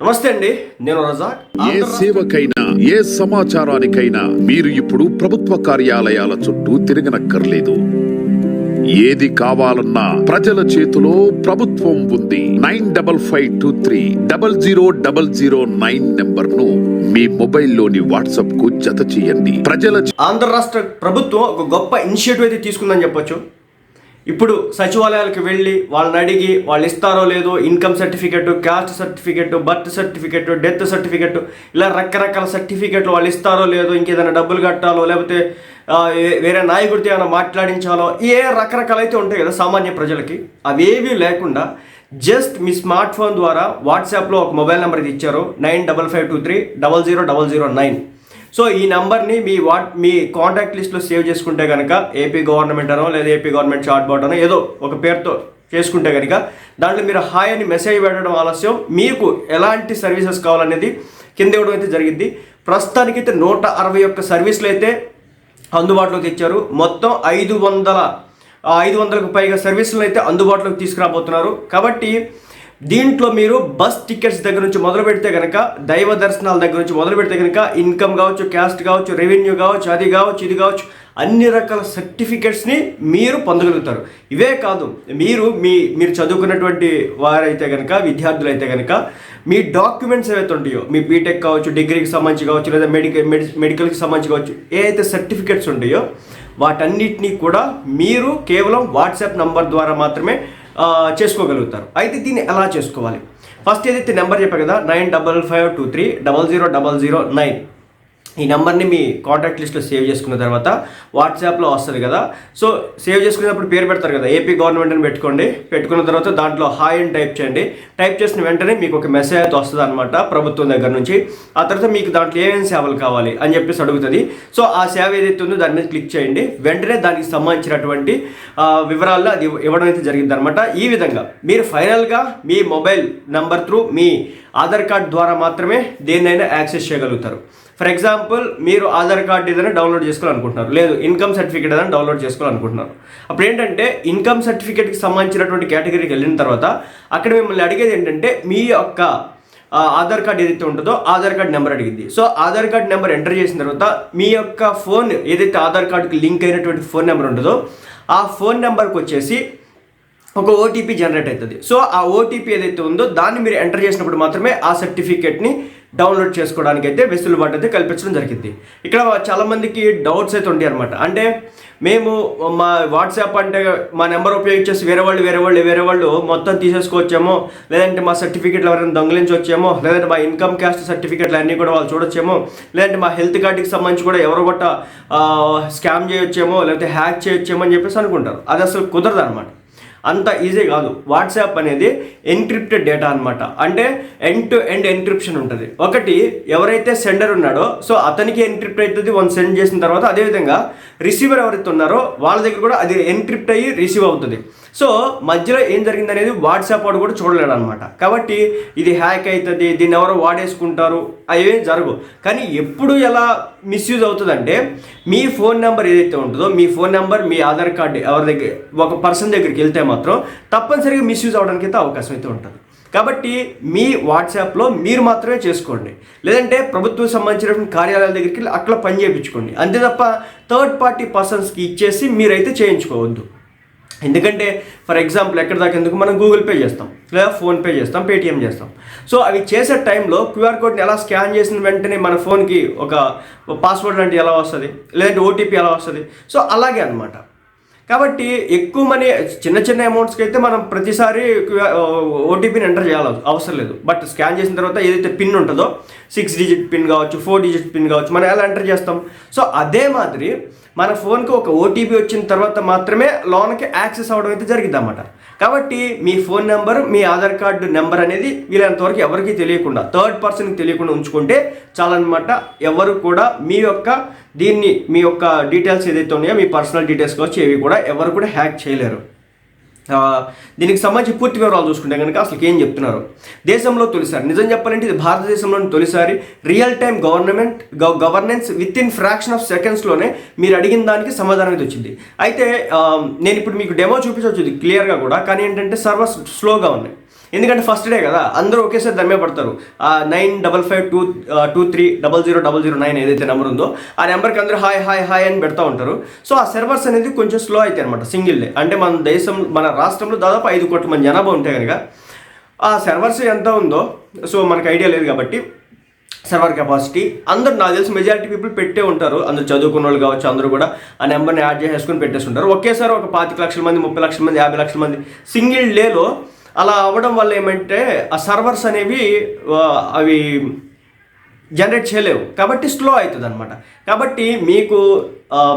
నమస్తే అండి. నేను రజాక్. ఏ సేవకైనా ఏ సమాచారానికైనా మీరు ఇప్పుడు ప్రభుత్వ కార్యాలయాల చుట్టూ తిరగనక్కర్లేదు. ఏది కావాలన్నా ప్రజల చేతిలో ప్రభుత్వం ఉంది. Nine double five two three double zero double zero nine నెంబర్ను మీ మొబైల్లోని వాట్సాప్కు జత చేయండి. ప్రజల ఆంధ్ర రాష్ట్ర ప్రభుత్వం ఒక గొప్ప ఇనిషియేటివ్ అయితే తీసుకుందని చెప్పొచ్చు. ఇప్పుడు సచివాలయాలకు వెళ్ళి వాళ్ళని అడిగి వాళ్ళు ఇస్తారో లేదో income certificate caste certificate birth certificate death certificate ఇలా రకరకాల సర్టిఫికెట్లు వాళ్ళు ఇస్తారో లేదో ఇంకేదైనా డబ్బులు కట్టాలో లేకపోతే వేరే నాయకుడితో ఏమైనా మాట్లాడించాలో ఏ రకరకాలైతే ఉంటాయి కదా సామాన్య ప్రజలకి అవేవీ లేకుండా జస్ట్ మీ స్మార్ట్ ఫోన్ ద్వారా వాట్సాప్లో ఒక మొబైల్ నెంబర్ ఇది ఇచ్చారు nine double five two three double zero double zero nine. So ఈ నంబర్ని మీ వాట్ మీ కాంటాక్ట్ లిస్ట్లో సేవ్ చేసుకుంటే కనుక ఏపీ గవర్నమెంట్ అనో లేదా ఏపీ గవర్నమెంట్ చాట్ బాట్ అనో ఏదో ఒక పేరుతో చేసుకుంటే కనుక దాంట్లో మీరు హాయ్ అని మెసేజ్ పెట్టడం ఆలస్యం. మీకు ఎలాంటి సర్వీసెస్ కావాలనేది కింద ఇవ్వడం అయితే జరిగింది. ప్రస్తుతానికైతే నూట అరవై ఒక్క సర్వీసులు అయితే అందుబాటులోకి తెచ్చారు మొత్తం ఐదు వందల ఐదు వందలకు పైగా సర్వీసులను అయితే అందుబాటులోకి తీసుకురాబోతున్నారు. కాబట్టి దీంట్లో మీరు బస్ టికెట్స్ దగ్గర నుంచి మొదలు పెడితే కనుక దైవ దర్శనాల దగ్గర నుంచి మొదలు పెడితే కనుక ఇన్కమ్ కావచ్చు క్యాస్ట్ కావచ్చు రెవెన్యూ కావచ్చు అది కావచ్చు ఇది కావచ్చు అన్ని రకాల సర్టిఫికెట్స్ని మీరు పొందగలుగుతారు. ఇవే కాదు మీరు మీ మీరు చదువుకున్నటువంటి వారైతే కనుక విద్యార్థులు అయితే కనుక మీ డాక్యుమెంట్స్ ఏవైతే ఉంటాయో మీ బీటెక్ కావచ్చు డిగ్రీకి సంబంధించి కావచ్చు లేదా మెడికల్ మెడికల్కి సంబంధించి కావచ్చు ఏ సర్టిఫికెట్స్ ఉంటాయో వాటన్నిటినీ కూడా మీరు కేవలం వాట్సాప్ నంబర్ ద్వారా మాత్రమే చేసుకోగలుగుతారు. అయితే దీన్ని ఎలా చేసుకోవాలి? ఫస్ట్ ఏదైతే నెంబర్ చెప్పా కదా nine double five two three double zero double zero nine. ఈ నెంబర్ని మీ కాంటాక్ట్ లిస్ట్లో సేవ్ చేసుకున్న తర్వాత వాట్సాప్లో వస్తుంది కదా. సో సేవ్ చేసుకునేటప్పుడు పేరు పెడతారు కదా ఏపీ గవర్నమెంట్ అని పెట్టుకోండి. పెట్టుకున్న తర్వాత దాంట్లో హాయ్ అని టైప్ చేయండి. టైప్ చేసిన వెంటనే మీకు ఒక మెసేజ్ అయితే వస్తుంది అనమాట ప్రభుత్వం దగ్గర నుంచి. ఆ తర్వాత మీకు దాంట్లో ఏమేమి సేవలు కావాలి అని చెప్పేసి అడుగుతుంది. సో ఆ సేవ ఏదైతే ఉందో దాని మీద క్లిక్ చేయండి. వెంటనే దానికి సంబంధించినటువంటి వివరాల్లో అది ఇవ్వడం అయితే జరిగింది అనమాట ఈ విధంగా మీరు ఫైనల్గా మీ మొబైల్ నెంబర్ త్రూ మీ ఆధార్ కార్డ్ ద్వారా మాత్రమే దేన్నైనా యాక్సెస్ చేయగలుగుతారు. ఫర్ ఎగ్జాంపుల్ మీరు ఆధార్ కార్డ్ ఏదైనా డౌన్లోడ్ చేసుకోవాలనుకుంటున్నారు. లేదు ఇన్కమ్ సర్టిఫికేట్ ఏదైనా డౌన్లోడ్ చేసుకోవాలనుకుంటున్నారు. అప్పుడు ఏంటంటే ఇన్కమ్ సర్టిఫికేట్కి సంబంధించినటువంటి కేటగిరీకి వెళ్ళిన తర్వాత అక్కడ మిమ్మల్ని అడిగేది ఏంటంటే మీ యొక్క ఆధార్ కార్డ్ ఏదైతే ఉంటుందో ఆధార్ కార్డ్ నెంబర్ అడిగింది. So Aadhaar card number enter చేసిన తర్వాత మీ యొక్క ఫోన్ ఏదైతే ఆధార్ కార్డుకి లింక్ అయినటువంటి ఫోన్ నెంబర్ ఉంటుందో ఆ ఫోన్ నెంబర్కి వచ్చేసి ఒక ఓటీపీ జనరేట్ అవుతుంది. సో ఆ ఓటీపీ ఏదైతే ఉందో దాన్ని మీరు ఎంటర్ చేసినప్పుడు మాత్రమే ఆ సర్టిఫికేట్ని డౌన్లోడ్ చేసుకోవడానికి అయితే వెసులుబాటు అయితే కల్పించడం జరిగింది. ఇక్కడ చాలామందికి డౌట్స్ అయితే ఉంటాయి అనమాట అంటే మేము మా వాట్సాప్ అంటే మా నెంబర్ ఉపయోగించేసి వేరే వాళ్ళు వేరే వాళ్ళు వేరే వాళ్ళు మొత్తం తీసేసుకోవచ్చేమో లేదంటే మా సర్టిఫికేట్లు ఎవరైనా దొంగిలించవచ్చేమో లేదంటే మా ఇన్కమ్ క్యాస్ట్ సర్టిఫికేట్లు అన్నీ కూడా వాళ్ళు చూడొచ్చేమో లేదంటే మా హెల్త్ కార్డుకి సంబంధించి కూడా ఎవరు గొట్ట స్కామ్ చేయొచ్చేమో లేకపోతే హ్యాక్ చేయొచ్చేమో అని చెప్పేసి అనుకుంటారు. అది అసలు కుదరదు అనమాట అంత ఈజీ కాదు. వాట్సాప్ అనేది ఎన్క్రిప్టెడ్ డేటా అనమాట అంటే ఎండ్ టు ఎండ్ ఎన్క్రిప్షన్ ఉంటుంది. ఒకటి ఎవరైతే సెండర్ ఉన్నాడో సో అతనికి ఎన్క్రిప్ట్ అవుతుంది వన్ సెండ్ చేసిన తర్వాత అదేవిధంగా రిసీవర్ ఎవరైతే ఉన్నారో వాళ్ళ దగ్గర కూడా అది ఎన్క్రిప్ట్ అయ్యి రిసీవ్ అవుతుంది. సో మధ్యలో ఏం జరిగింది అనేది వాట్సాప్ వాడు కూడా చూడలేడు అనమాట కాబట్టి ఇది హ్యాక్ అవుతుంది దీన్ని ఎవరో వాడేసుకుంటారు అవి జరగవు. కానీ ఎప్పుడు ఎలా మిస్యూజ్ అవుతుందంటే మీ ఫోన్ నెంబర్ ఏదైతే ఉంటుందో మీ ఫోన్ నెంబర్ మీ ఆధార్ కార్డు ఎవరి దగ్గర ఒక పర్సన్ దగ్గరికి వెళ్తే మాత్రం తప్పనిసరిగా మిస్యూజ్ అవడానికి అయితే అవకాశం అయితే ఉంటుంది. కాబట్టి మీ వాట్సాప్లో మీరు మాత్రమే చేసుకోండి. లేదంటే ప్రభుత్వం సంబంధించినటువంటి కార్యాలయాల దగ్గరికి వెళ్ళి అట్లా పని చేయించుకోండి. అంతే తప్ప థర్డ్ పార్టీ పర్సన్స్కి ఇచ్చేసి మీరైతే చేయించుకోవద్దు. ఎందుకంటే ఫర్ ఎగ్జాంపుల్ ఎక్కడ దాకా ఎందుకు మనం గూగుల్ పే చేస్తాం లేదా ఫోన్పే చేస్తాం పేటిఎం చేస్తాం. సో అవి చేసే టైంలో క్యూఆర్ కోడ్ని ఎలా స్కాన్ చేసిన వెంటనే మన ఫోన్కి ఒక పాస్వర్డ్ లాంటివి ఎలా వస్తుంది లేదంటే ఓటీపీ ఎలా వస్తుంది. సో అలాగే అనమాట కాబట్టి ఎక్కువ మనీ చిన్న చిన్న అమౌంట్స్కి అయితే మనం ప్రతిసారి ఓటీపీని ఎంటర్ చేయాలి అవసరం లేదు. బట్ స్కాన్ చేసిన తర్వాత ఏదైతే పిన్ ఉంటుందో సిక్స్ డిజిట్ పిన్ కావచ్చు ఫోర్ డిజిట్ పిన్ కావచ్చు మనం ఎలా ఎంటర్ చేస్తాం? సో అదే మాదిరి మన ఫోన్కి ఒక ఓటీపీ వచ్చిన తర్వాత మాత్రమే లోన్కి యాక్సెస్ అవ్వడం అయితే జరిగింది అన్నమాట కాబట్టి మీ ఫోన్ నెంబర్ మీ ఆధార్ కార్డు నెంబర్ అనేది వీలైనంతవరకు ఎవరికీ తెలియకుండా థర్డ్ పర్సన్కి తెలియకుండా ఉంచుకుంటే చాలన్నమాట. ఎవరు కూడా మీ యొక్క దీన్ని మీ యొక్క డీటెయిల్స్ ఏదైతే ఉన్నాయో మీ పర్సనల్ డీటెయిల్స్ కావచ్చు ఇవి కూడా ఎవరు కూడా హ్యాక్ చేయలేరు. దీనికి సంబంధించి పూర్తి వివరాలు చూసుకుంటే కనుక అసలు ఏం చెప్తున్నారు? దేశంలో తొలిసారి నిజం చెప్పాలంటే ఇది భారతదేశంలోని తొలిసారి real time government governance within fraction of సెకండ్స్లోనే మీరు అడిగిన దానికి సమాధానం అయితే వచ్చింది. అయితే నేను ఇప్పుడు మీకు డెమో చూపించవచ్చు క్లియర్గా కూడా కానీ ఏంటంటే సర్వర్స్ స్లోగా ఉన్నాయి. ఎందుకంటే ఫస్ట్ డే కదా అందరూ ఒకేసారి దమ్మే పడతారు. ఆ nine double five two two three double zero double zero nine ఏదైతే నెంబర్ ఉందో ఆ నెంబర్కి అందరూ హాయ్ హాయ్ హాయ్ అని పెడతా ఉంటారు. సో ఆ సర్వర్స్ అనేది కొంచెం స్లో అవుతాయి అనమాట సింగిల్ డే అంటే మన దేశం మన రాష్ట్రంలో దాదాపు ఐదు కోట్ల మంది జనాభా ఉంటే కనుక ఆ సర్వర్స్ ఎంత ఉందో సో మనకు ఐడియా లేదు కాబట్టి సర్వర్ కెపాసిటీ అందరు నాకు తెలిసి మెజారిటీ పీపుల్ పెట్టే ఉంటారు. అందరు చదువుకున్న వాళ్ళు కావచ్చు అందరూ కూడా ఆ నెంబర్ని యాడ్ చేసేసుకుని పెట్టేస్తుంటారు. ఒకేసారి ఒక పాతిక లక్షల మంది ముప్పై లక్షల మంది యాభై లక్షల మంది సింగిల్ డేలో అలా అవ్వడం వల్ల ఏమంటే ఆ సర్వర్స్ అనేవి అవి జనరేట్ చేయలేవు. కాబట్టి స్లో అవుతుంది అనమాట కాబట్టి మీకు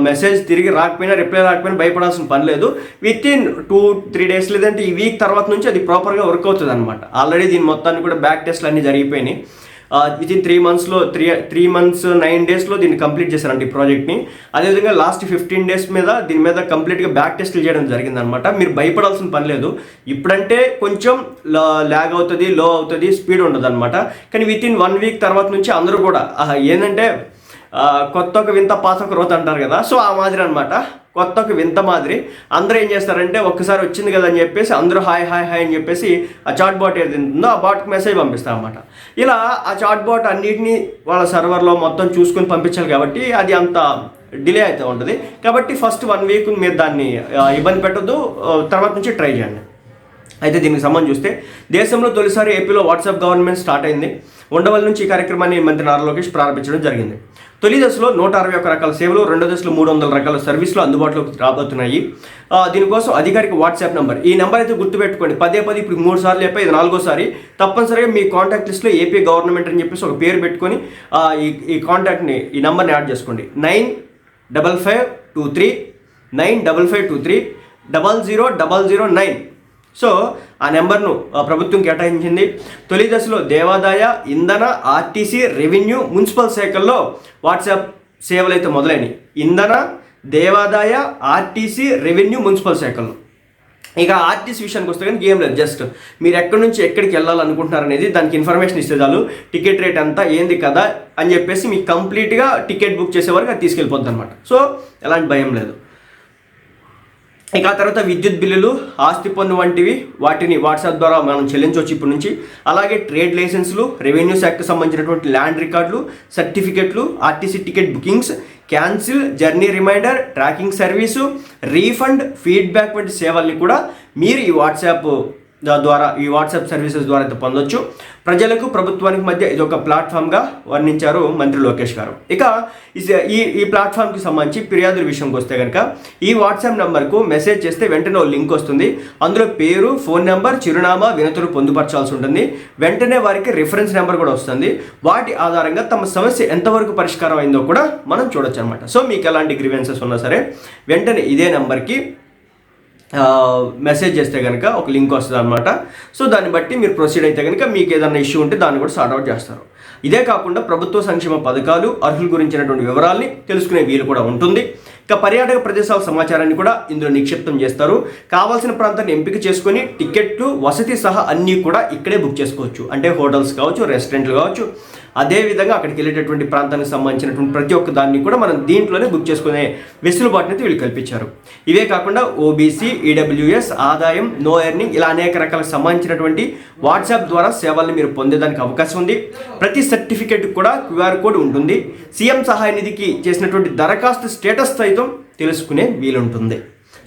మెసేజ్ తిరిగి రాకపోయినా రిప్లై రాకపోయినా భయపడాల్సిన పని లేదు. Within two three days లేదంటే ఈ వీక్ తర్వాత నుంచి అది ప్రాపర్గా వర్క్ అవుతుంది అనమాట ఆల్రెడీ దీని మొత్తాన్ని కూడా బ్యాక్ టెస్ట్లు అన్నీ జరిగిపోయినాయి. విత్ ఇన్ త్రీ మంత్స్లో త్రీ త్రీ మంత్స్ నైన్ డేస్లో దీన్ని కంప్లీట్ చేశారండి ఈ ప్రాజెక్ట్ని అదేవిధంగా లాస్ట్ ఫిఫ్టీన్ డేస్ మీద దీని మీద కంప్లీట్గా బ్యాక్ టెస్ట్లు చేయడం జరిగిందనమాట. మీరు భయపడాల్సిన పని లేదు. ఇప్పుడంటే కొంచెం ల్యాగ్ అవుతుంది లో అవుతుంది స్పీడ్ ఉండదు అనమాట కానీ విత్ ఇన్ వన్ వీక్ తర్వాత నుంచి అందరూ కూడా ఏంటంటే కొత్త ఒక వింత పాత ఒక రోత అంటారు కదా. సో ఆ మాదిరి అనమాట కొత్త ఒక వింత మాదిరి. అందరూ ఏం చేస్తారంటే ఒక్కసారి వచ్చింది కదా అని చెప్పేసి అందరూ హాయ్ హాయ్ హాయ్ అని చెప్పేసి ఆ చాట్ బాట్ ఏది ఉందో ఆ బాట్కి మెసేజ్ పంపిస్తారు అనమాట ఇలా ఆ చాట్ బాట్ అన్నిటినీ వాళ్ళ సర్వర్లో మొత్తం చూసుకొని పంపించాలి కాబట్టి అది అంత డిలే అయితే ఉంటుంది. కాబట్టి ఫస్ట్ వన్ వీక్ మీరు దాన్ని ఇబ్బంది పెట్టద్దు. తర్వాత నుంచి ట్రై చేయండి. అయితే దీనికి సంబంధించి చూస్తే దేశంలో తొలిసారి ఏపీలో వాట్సాప్ గవర్నమెంట్ స్టార్ట్ అయింది. ఉండవల్లి నుంచి ఈ కార్యక్రమాన్ని మంత్రి నారా లోకేష్ ప్రారంభించడం జరిగింది. తొలి దశలో నూట అరవై ఒక రకాల సేవలు రెండో దశలో మూడు వందల రకాల సర్వీసులు అందుబాటులోకి రాబోతున్నాయి. దీనికోసం అధికారిక వాట్సాప్ నెంబర్. ఈ నెంబర్ అయితే గుర్తుపెట్టుకోండి. పదే పది ఇప్పుడు మూడు సార్లు చెప్పి ఇది నాలుగోసారి. తప్పనిసరిగా మీ కాంటాక్ట్ లిస్ట్లో ఏపీ గవర్నమెంట్ అని చెప్పేసి ఒక పేరు పెట్టుకొని ఈ ఈ కాంటాక్ట్ని ఈ నెంబర్ని యాడ్ చేసుకోండి. Nine double five two three nine double five two three double zero double zero nine. So ఆ నెంబర్ను ఆ, ప్రభుత్వం కేటాయించింది. తొలి దశలో దేవాదాయ ఇంధన ఆర్టీసీ రెవెన్యూ మున్సిపల్ శాఖల్లో వాట్సాప్ సేవలు అయితే మొదలైనవి ఇంధన దేవాదాయ ఆర్టీసీ రెవెన్యూ మున్సిపల్ శాఖల్లో. ఇక ఆర్టీసీ విషయానికి వస్తే కానీ ఏం లేదు జస్ట్ మీరు ఎక్కడి నుంచి ఎక్కడికి వెళ్ళాలనుకుంటున్నారు అనేది దానికి ఇన్ఫర్మేషన్ ఇస్తే చాలు. టికెట్ రేట్ అంతా ఏంది కదా అని చెప్పేసి మీకు కంప్లీట్గా టికెట్ బుక్ చేసే వరకు అది తీసుకెళ్ళిపోద్ది అనమాట సో ఎలాంటి భయం లేదు. ఇక ఆ తర్వాత విద్యుత్ బిల్లులు ఆస్తి పన్ను వంటివి వాటిని వాట్సాప్ ద్వారా మనం చెల్లించవచ్చు ఇప్పటి నుంచి. అలాగే ట్రేడ్ లైసెన్సులు రెవెన్యూ శాఖకు సంబంధించినటువంటి ల్యాండ్ రికార్డులు సర్టిఫికెట్లు RTC ticket bookings cancel journey reminder tracking service refund feedback వంటి సేవల్ని కూడా మీరు ఈ వాట్సాప్ ద్వారా ఈ వాట్సాప్ సర్వీసెస్ ద్వారా అయితే పొందొచ్చు. ప్రజలకు ప్రభుత్వానికి మధ్య ఇది ఒక ప్లాట్ఫామ్గా వర్ణించారు మంత్రి లోకేష్ గారు. ఇక ఈ ఈ ప్లాట్ఫామ్కి సంబంధించి ఫిర్యాదుల విషయంకి వస్తే కనుక ఈ వాట్సాప్ నెంబర్కు మెసేజ్ చేస్తే వెంటనే ఒక లింక్ వస్తుంది. అందులో పేరు ఫోన్ నెంబర్ చిరునామా వినతులు పొందుపరచాల్సి ఉంటుంది. వెంటనే వారికి రిఫరెన్స్ నెంబర్ కూడా వస్తుంది. వాటి ఆధారంగా తమ సమస్య ఎంతవరకు పరిష్కారం అయిందో కూడా మనం చూడొచ్చు అనమాట సో మీకు ఎలాంటి గ్రీవెన్సెస్ ఉన్నా సరే వెంటనే ఇదే నెంబర్కి మెసేజ్ చేస్తే కనుక ఒక లింక్ వస్తుంది అనమాట సో దాన్ని బట్టి మీరు ప్రొసీడ్ అయితే కనుక మీకు ఏదైనా ఇష్యూ ఉంటే దాన్ని కూడా సార్ట్ అవుట్ చేస్తారు. ఇదే కాకుండా ప్రభుత్వ సంక్షేమ పథకాలు అర్హుల గురించినటువంటి వివరాల్ని తెలుసుకునే వీలు కూడా ఉంటుంది. ఇక పర్యాటక ప్రదేశాల సమాచారాన్ని కూడా ఇందులో నిక్షిప్తం చేస్తారు. కావాల్సిన ప్రాంతాన్ని ఎంపిక చేసుకొని టికెట్లు వసతి సహా అన్నీ కూడా ఇక్కడే బుక్ చేసుకోవచ్చు. అంటే హోటల్స్ కావచ్చు రెస్టారెంట్లు కావచ్చు. అదే విధంగా అక్కడికి వెళ్ళేటటువంటి ప్రాంతానికి సంబంధించినటువంటి ప్రతి ఒక్క దాన్ని కూడా మనం దీంట్లోనే బుక్ చేసుకునే వెసులుబాటుని అయితే వీళ్ళు కల్పించారు. ఇవే కాకుండా ఓబీసీ ఈడబ్ల్యూఎస్ ఆదాయం నో ఎర్నింగ్ ఇలా అనేక రకాలకు సంబంధించినటువంటి వాట్సాప్ ద్వారా సేవల్ని మీరు పొందేదానికి అవకాశం ఉంది. ప్రతి సర్టిఫికేట్ కూడా క్యూఆర్ కోడ్ ఉంటుంది. సీఎం సహాయ నిధికి చేసినటువంటి దరఖాస్తు స్టేటస్ సైతం తెలుసుకునే వీలుంటుంది.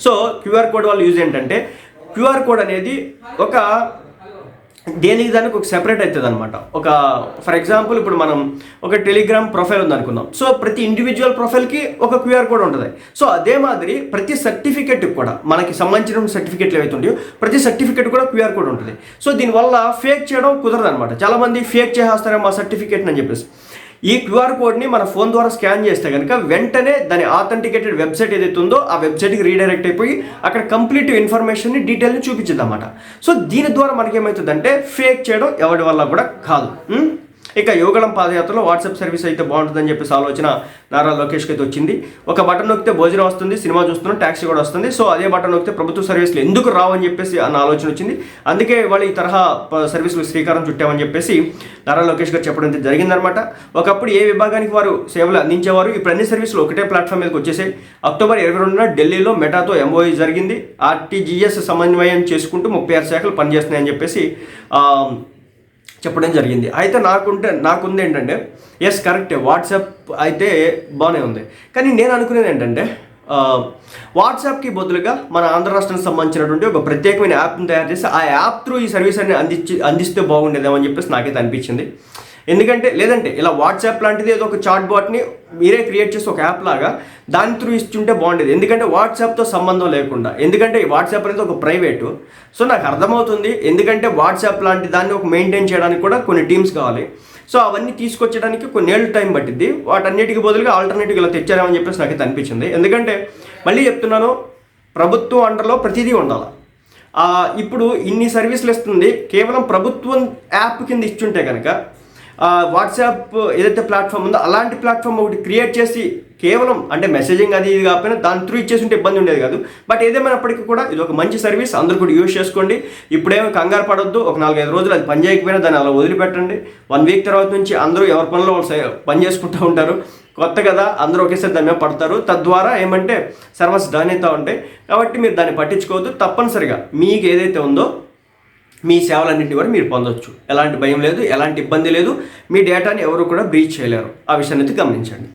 సో క్యూఆర్ కోడ్ వాళ్ళ యూజ్ ఏంటంటే క్యూఆర్ కోడ్ అనేది ఒక దేనికి దానికి ఒక సెపరేట్ అవుతుంది అనమాట ఒక ఫర్ ఎగ్జాంపుల్ ఇప్పుడు మనం ఒక టెలిగ్రామ్ ప్రొఫైల్ ఉంది అనుకుందాం సో ప్రతి ఇండివిజువల్ ప్రొఫైల్కి ఒక క్యూఆర్ కోడ్ ఉంటుంది. సో అదే మాదిరి ప్రతి సర్టిఫికెట్ కూడా మనకి సంబంధించిన సర్టిఫికెట్లు ఏవైతే ఉంటాయో ప్రతి సర్టిఫికెట్ కూడా క్యూఆర్ కోడ్ ఉంటుంది. సో దీనివల్ల ఫేక్ చేయడం కుదరదు అనమాట చాలామంది ఫేక్ చేసేస్తారు మా సర్టిఫికేట్ అని చెప్పేసి. ఈ క్యూఆర్ కోడ్ని మన ఫోన్ ద్వారా స్కాన్ చేస్తే కనుక వెంటనే దాని ఆథెంటికేటెడ్ వెబ్సైట్ ఏదైతే ఉందో ఆ వెబ్సైట్కి రీడైరెక్ట్ అయిపోయి అక్కడ కంప్లీట్ ఇన్ఫర్మేషన్ని డీటెయిల్ని చూపించింది అనమాట సో దీని ద్వారా మనకేమవుతుందంటే ఫేక్ చేయడం ఎవరి వల్ల కూడా కాదు. ఇక యోగళం పాదయాత్రలో వాట్సాప్ సర్వీస్ అయితే బాగుంటుందని చెప్పేసి ఆలోచన నారా లోకేష్కి అయితే వచ్చింది. ఒక బటన్ నొక్కితే భోజనం వస్తుంది సినిమా చూస్తున్నాం ట్యాక్సీ కూడా వస్తుంది. సో అదే బటన్ నొక్కితే ప్రభుత్వ సర్వీసులు ఎందుకు రావని చెప్పేసి అన్న ఆలోచన వచ్చింది. అందుకే వాళ్ళు ఈ తరహా సర్వీసులు శ్రీకారం చుట్టామని చెప్పేసి నారా లోకేష్ గారు చెప్పడం అయితే జరిగిందనమాట ఒకప్పుడు ఏ విభాగానికి వారు సేవలు అందించేవారు? ఇప్పుడు అన్ని సర్వీసులు ఒకటే ప్లాట్ఫామ్ మీదకి వచ్చేసాయి. అక్టోబర్ ఇరవై రెండున ఢిల్లీలో మెటాతో ఎంఓఈ జరిగింది. ఆర్టీజీఎస్ సమన్వయం చేసుకుంటూ ముప్పై ఆరు శాఖలు పనిచేస్తున్నాయని చెప్పేసి చెప్పడం జరిగింది. అయితే నాకుంటే నాకుంది ఏంటంటే ఎస్ కరెక్టే వాట్సాప్ అయితే బాగానే ఉంది. కానీ నేను అనుకునేది ఏంటంటే వాట్సాప్కి బదులుగా మన ఆంధ్ర రాష్ట్రానికి సంబంధించినటువంటి ఒక ప్రత్యేకమైన యాప్ని తయారు చేసి ఆ యాప్ త్రూ ఈ సర్వీస్ అన్ని అందించి అందిస్తే బాగుండేదేమో అని చెప్పేసి నాకైతే అనిపించింది. ఎందుకంటే లేదంటే ఇలా వాట్సాప్ లాంటిది ఏదో ఒక చాట్ బాట్ని మీరే క్రియేట్ చేసి ఒక యాప్ లాగా దాని త్రూ ఇస్తుంటే బాగుండేది. ఎందుకంటే వాట్సాప్తో సంబంధం లేకుండా ఎందుకంటే వాట్సాప్ అనేది ఒక ప్రైవేటు. సో నాకు అర్థమవుతుంది ఎందుకంటే వాట్సాప్ లాంటి దాన్ని ఒక మెయింటైన్ చేయడానికి కూడా కొన్ని టీమ్స్ కావాలి. సో అవన్నీ తీసుకొచ్చడానికి కొన్నేళ్ళు టైం పట్టింది వాటన్నిటికి బదులుగా ఆల్టర్నేటివ్ ఇలా తెచ్చారేమని చెప్పేసి నాకైతే అనిపించింది. ఎందుకంటే మళ్ళీ చెప్తున్నాను ప్రభుత్వం అండర్లో ప్రతిదీ ఉండాలి. ఇప్పుడు ఇన్ని సర్వీసులు ఇస్తుంది కేవలం ప్రభుత్వం యాప్ కింద ఇచ్చుంటే కనుక వాట్సాప్ ఏదైతే ప్లాట్ఫామ్ ఉందో అలాంటి ప్లాట్ఫామ్ ఒకటి క్రియేట్ చేసి కేవలం అంటే మెసేజింగ్ అది ఇది కాకపోయినా దాని త్రూ ఇచ్చేసి ఉంటే ఇబ్బంది ఉండేది కాదు. బట్ ఏదేమైనప్పటికీ కూడా ఇది ఒక మంచి సర్వీస్ అందరూ కూడా యూజ్ చేసుకోండి. ఇప్పుడేమో కంగారు పడొద్దు ఒక నాలుగైదు రోజులు అది పని చేయకపోయినా దాన్ని అలా వదిలిపెట్టండి. వన్ వీక్ తర్వాత నుంచి అందరూ ఎవరి పనిలో వాళ్ళు పని చేసుకుంటూ ఉంటారు. కొత్త కదా అందరూ ఒకేసారి దాని మీద పడతారు. తద్వారా ఏమంటే సర్వస్ డన్ అవుతూ ఉంటాయి. కాబట్టి మీరు దాన్ని పట్టించుకోవద్దు తప్పనిసరిగా మీకు ఏదైతే ఉందో మీ సేవలన్నింటి కూడా మీరు పొందొచ్చు. ఎలాంటి భయం లేదు ఎలాంటి ఇబ్బంది లేదు. మీ డేటాని ఎవరు కూడా బ్రీచ్ చేయలేరు. ఆ విషయాన్ని అయితే గమనించండి.